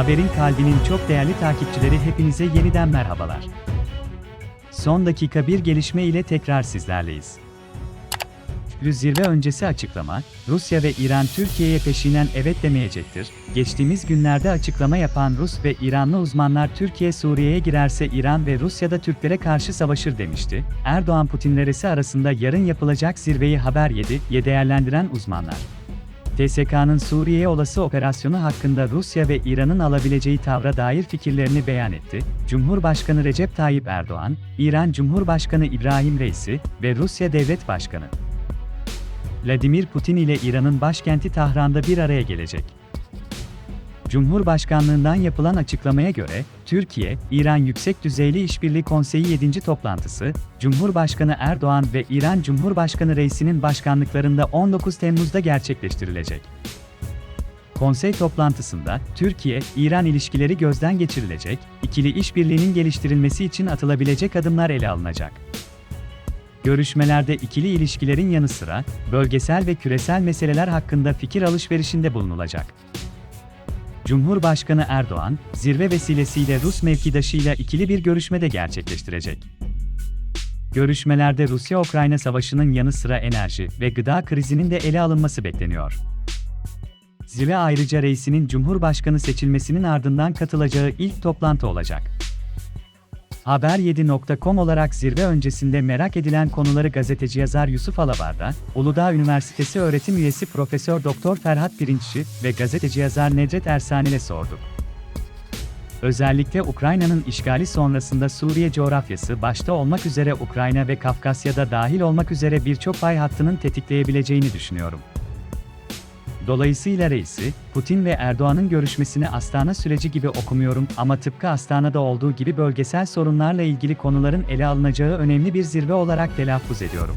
Haberin kalbinin çok değerli takipçileri hepinize yeniden merhabalar. Son dakika bir gelişme ile tekrar sizlerleyiz. Zirve öncesi açıklama, Rusya ve İran Türkiye'ye peşinen evet demeyecektir. Geçtiğimiz günlerde açıklama yapan Rus ve İranlı uzmanlar Türkiye Suriye'ye girerse İran ve Rusya da Türklere karşı savaşır demişti. Erdoğan Putinleresi arasında yarın yapılacak zirveyi haber yedi, ye değerlendiren uzmanlar. TSK'nın Suriye olası operasyonu hakkında Rusya ve İran'ın alabileceği tavra dair fikirlerini beyan etti. Cumhurbaşkanı Recep Tayyip Erdoğan, İran Cumhurbaşkanı İbrahim Reisi ve Rusya Devlet Başkanı Vladimir Putin ile İran'ın başkenti Tahran'da bir araya gelecek. Cumhurbaşkanlığından yapılan açıklamaya göre, Türkiye, İran Yüksek Düzeyli İşbirliği Konseyi 7. toplantısı, Cumhurbaşkanı Erdoğan ve İran Cumhurbaşkanı Reisi'nin başkanlıklarında 19 Temmuz'da gerçekleştirilecek. Konsey toplantısında, Türkiye-İran ilişkileri gözden geçirilecek, ikili işbirliğinin geliştirilmesi için atılabilecek adımlar ele alınacak. Görüşmelerde ikili ilişkilerin yanı sıra, bölgesel ve küresel meseleler hakkında fikir alışverişinde bulunulacak. Cumhurbaşkanı Erdoğan, zirve vesilesiyle Rus mevkidaşıyla ikili bir görüşme de gerçekleştirecek. Görüşmelerde Rusya-Ukrayna savaşının yanı sıra enerji ve gıda krizinin de ele alınması bekleniyor. Zirve ayrıca reisinin Cumhurbaşkanı seçilmesinin ardından katılacağı ilk toplantı olacak. Haber7.com olarak zirve öncesinde merak edilen konuları gazeteci yazar Yusuf Alabar'da, Uludağ Üniversitesi öğretim üyesi Profesör Doktor Ferhat Pirinççi ve gazeteci yazar Nedret Ersanil'e sorduk. Özellikle Ukrayna'nın işgali sonrasında Suriye coğrafyası başta olmak üzere Ukrayna ve Kafkasya'da dahil olmak üzere birçok pay hattının tetikleyebileceğini düşünüyorum. Dolayısıyla reisi, Putin ve Erdoğan'ın görüşmesini Astana süreci gibi okumuyorum ama tıpkı Astana'da olduğu gibi bölgesel sorunlarla ilgili konuların ele alınacağı önemli bir zirve olarak telaffuz ediyorum.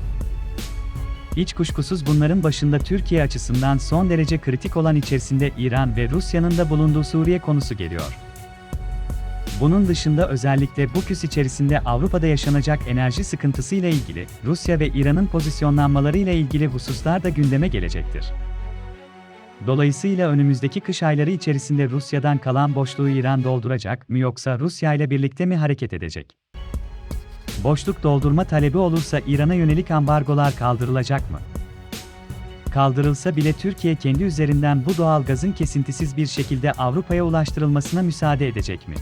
Hiç kuşkusuz bunların başında Türkiye açısından son derece kritik olan içerisinde İran ve Rusya'nın da bulunduğu Suriye konusu geliyor. Bunun dışında özellikle bu küs içerisinde Avrupa'da yaşanacak enerji sıkıntısı ile ilgili Rusya ve İran'ın pozisyonlanmaları ile ilgili hususlar da gündeme gelecektir. Dolayısıyla önümüzdeki kış ayları içerisinde Rusya'dan kalan boşluğu İran dolduracak mı yoksa Rusya ile birlikte mi hareket edecek? Boşluk doldurma talebi olursa İran'a yönelik ambargolar kaldırılacak mı? Kaldırılsa bile Türkiye kendi üzerinden bu doğal gazın kesintisiz bir şekilde Avrupa'ya ulaştırılmasına müsaade edecek mi?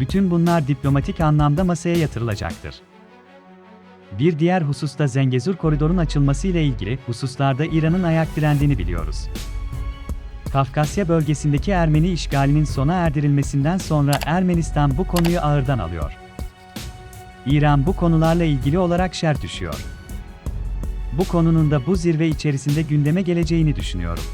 Bütün bunlar diplomatik anlamda masaya yatırılacaktır. Bir diğer hususta Zengezur koridorun açılması ile ilgili hususlarda İran'ın ayak direndiğini biliyoruz. Kafkasya bölgesindeki Ermeni işgalinin sona erdirilmesinden sonra Ermenistan bu konuyu ağırdan alıyor. İran bu konularla ilgili olarak şer düşüyor. Bu konunun da bu zirve içerisinde gündeme geleceğini düşünüyorum.